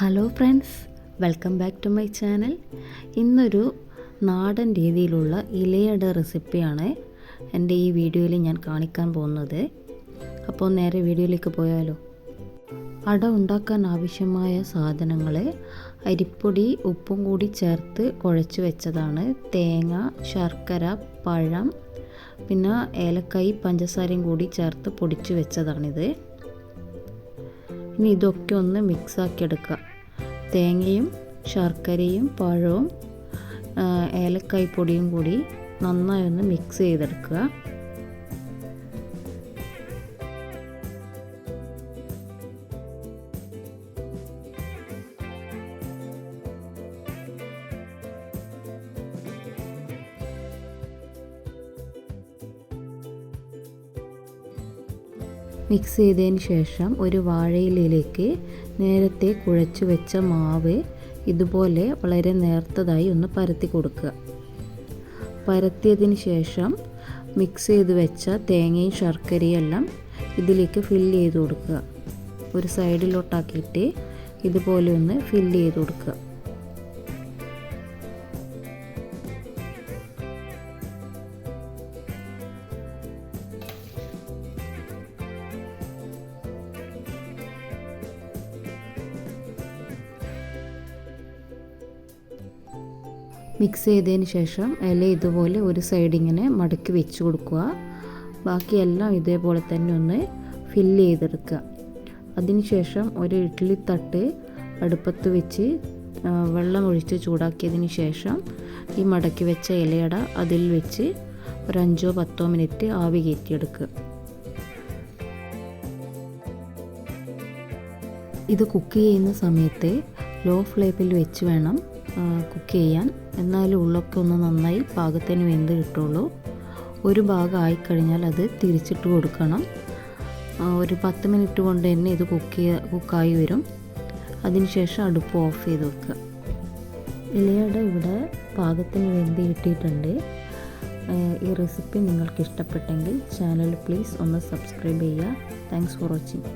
Hello friends welcome back to my channel ഇന്നൊരു നാടൻ രീതിയിലുള്ള ഇലയുടെ റെസിപ്പിയാണ് എന്റെ ഈ വീഡിയോയിൽ ഞാൻ കാണിക്കാൻ പോകുന്നത്. അപ്പോൾ നേരെ വീഡിയോയിലേക്ക് പോയാലോ? അട ഉണ്ടാക്കാൻ ആവശ്യമായ സാധനങ്ങൾ അരിപ്പൊടി ഉപ്പും കൂടി ചേർത്ത് കുഴച്ച് വെച്ചതാണ്. തേങ്ങ ശർക്കര പഴം പിന്നെ ഏലക്കായി പഞ്ചസാരയും കൂടി ചേർത്ത് പൊടിച്ചു വെച്ചതാണിത്. ഇനി ഇതൊക്കെ ഒന്ന് മിക്സാക്കി എടുക്കുക തേങ്ങയും ശർക്കരയും പഴവും ഏലക്കായ് പൊടിയും കൂടി നന്നായി ഒന്ന് മിക്സ് ചെയ്തെടുക്കുക. മിക്സ് ചെയ്തതിന് ശേഷം ഒരു വാഴയിലയിലേക്ക് നേരത്തെ കുഴച്ചു വെച്ച മാവ് ഇതുപോലെ വളരെ നേർത്തതായി ഒന്ന് പരത്തി കൊടുക്കുക. പരത്തിയതിന് ശേഷം മിക്സ് ചെയ്ത് വെച്ച തേങ്ങയും ശർക്കരയും എല്ലാം ഇതിലേക്ക് ഫില്ല് ചെയ്ത് കൊടുക്കുക. ഒരു സൈഡിലോട്ടാക്കിയിട്ട് ഇതുപോലെ ഒന്ന് ഫില്ല് ചെയ്ത് കൊടുക്കുക. മിക്സ് ചെയ്തതിന് ശേഷം ഇല ഇതുപോലെ ഒരു സൈഡ് ഇങ്ങനെ മടക്കി വെച്ച് കൊടുക്കുക. ബാക്കിയെല്ലാം ഇതേപോലെ തന്നെ ഒന്ന് ഫില്ല് ചെയ്തെടുക്കുക. അതിനുശേഷം ഒരു ഇഡ്ഡലി തട്ട് അടുപ്പത്ത് വെച്ച് വെള്ളം ഒഴിച്ച് ചൂടാക്കിയതിന് ശേഷം ഈ മടക്കി വെച്ച ഇലയട അതിൽ വെച്ച് ഒരു അഞ്ചോ പത്തോ മിനിറ്റ് ആവി കയറ്റിയെടുക്കുക. ഇത് കുക്ക് ചെയ്യുന്ന സമയത്ത് ലോ ഫ്ലേമിൽ വെച്ച് വേണം കുക്ക് ചെയ്യാൻ. എന്നാലും ഉള്ളൊക്കെ ഒന്ന് നന്നായി പാകത്തിന് വെന്ത് കിട്ടുള്ളൂ ഒരു ഭാഗം ആയിക്കഴിഞ്ഞാൽ അത് തിരിച്ചിട്ട് കൊടുക്കണം. ഒരു പത്ത് മിനിറ്റ് കൊണ്ട് തന്നെ ഇത് കുക്ക് കുക്കായി വരും. അതിനുശേഷം അടുപ്പ് ഓഫ് ചെയ്ത് വെക്കുക. ഇലയുടെ ഇവിടെ പാകത്തിന് വെന്ത് കിട്ടിയിട്ടുണ്ട്. ഈ റെസിപ്പി നിങ്ങൾക്ക് ഇഷ്ടപ്പെട്ടെങ്കിൽ ചാനൽ പ്ലീസ് ഒന്ന് സബ്സ്ക്രൈബ് ചെയ്യുക. Thanks for watching